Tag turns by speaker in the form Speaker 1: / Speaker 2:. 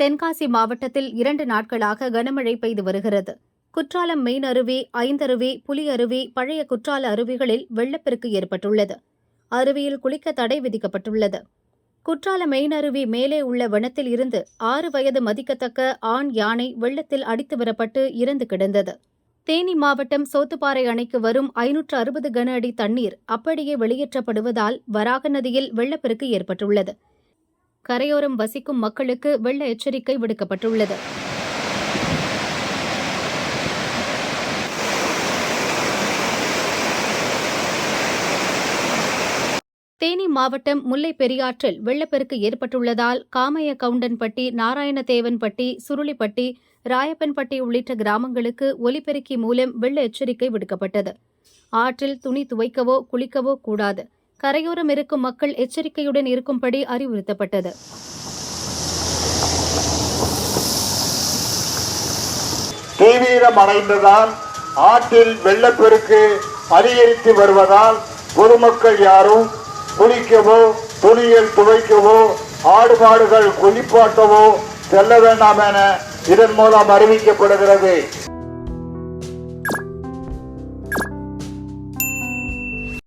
Speaker 1: தென்காசி மாவட்டத்தில் இரண்டு நாட்களாக கனமழை பெய்து வருகிறது. குற்றாலம் மெயின் அருவி ஐந்தருவி புலி அருவி பழைய குற்றால அருவிகளில் வெள்ளப்பெருக்கு ஏற்பட்டுள்ளது. அருவியில் குளிக்க தடை விதிக்கப்பட்டுள்ளது. குற்றால மெயின் அருவி மேலே உள்ள வனத்தில் இருந்து ஆறு வயது மதிக்கத்தக்க ஆண் யானை வெள்ளத்தில் அடித்து வரப்பட்டு இறந்து கிடந்தது. தேனி மாவட்டம் சோத்துப்பாறை அணைக்கு வரும் ஐநூற்று அறுபது கன அடி தண்ணீர் அப்படியே வெளியேற்றப்படுவதால் வராக நதியில் வெள்ளப்பெருக்கு ஏற்பட்டுள்ளது. கரையோரம் வசிக்கும் மக்களுக்கு வெள்ள எச்சரிக்கை விடுக்கப்பட்டுள்ளது. தேனி மாவட்டம் முல்லை பெரியாற்றில் வெள்ளப்பெருக்கு ஏற்பட்டுள்ளதால் காமைய கவுண்டன்பட்டி நாராயணதேவன்பட்டி சுருளிப்பட்டி ராயப்பன்பட்டி உள்ளிட்ட கிராமங்களுக்கு ஒலிபெருக்கி மூலம் வெள்ள எச்சரிக்கை விடுக்கப்பட்டது. ஆற்றில் துணி துவைக்கவோ குளிக்கவோ கூடாது. கரையோரம் இருக்கும் மக்கள் எச்சரிக்கையுடன் இருக்கும்படி அறிவுறுத்தப்பட்டது.
Speaker 2: தீவிரம் அடைந்ததால் ஆற்றில் வெள்ளப்பெருக்கு அதிகரித்து வருவதால் பொதுமக்கள் யாரும் குளிக்கவோ துணிகள் துவைக்கவோ ஆடு மாடுகள் குளிப்பாட்டவோ செல்ல வேண்டாம் என இதன் மூலம் அறிவிக்கப்படுகிறது.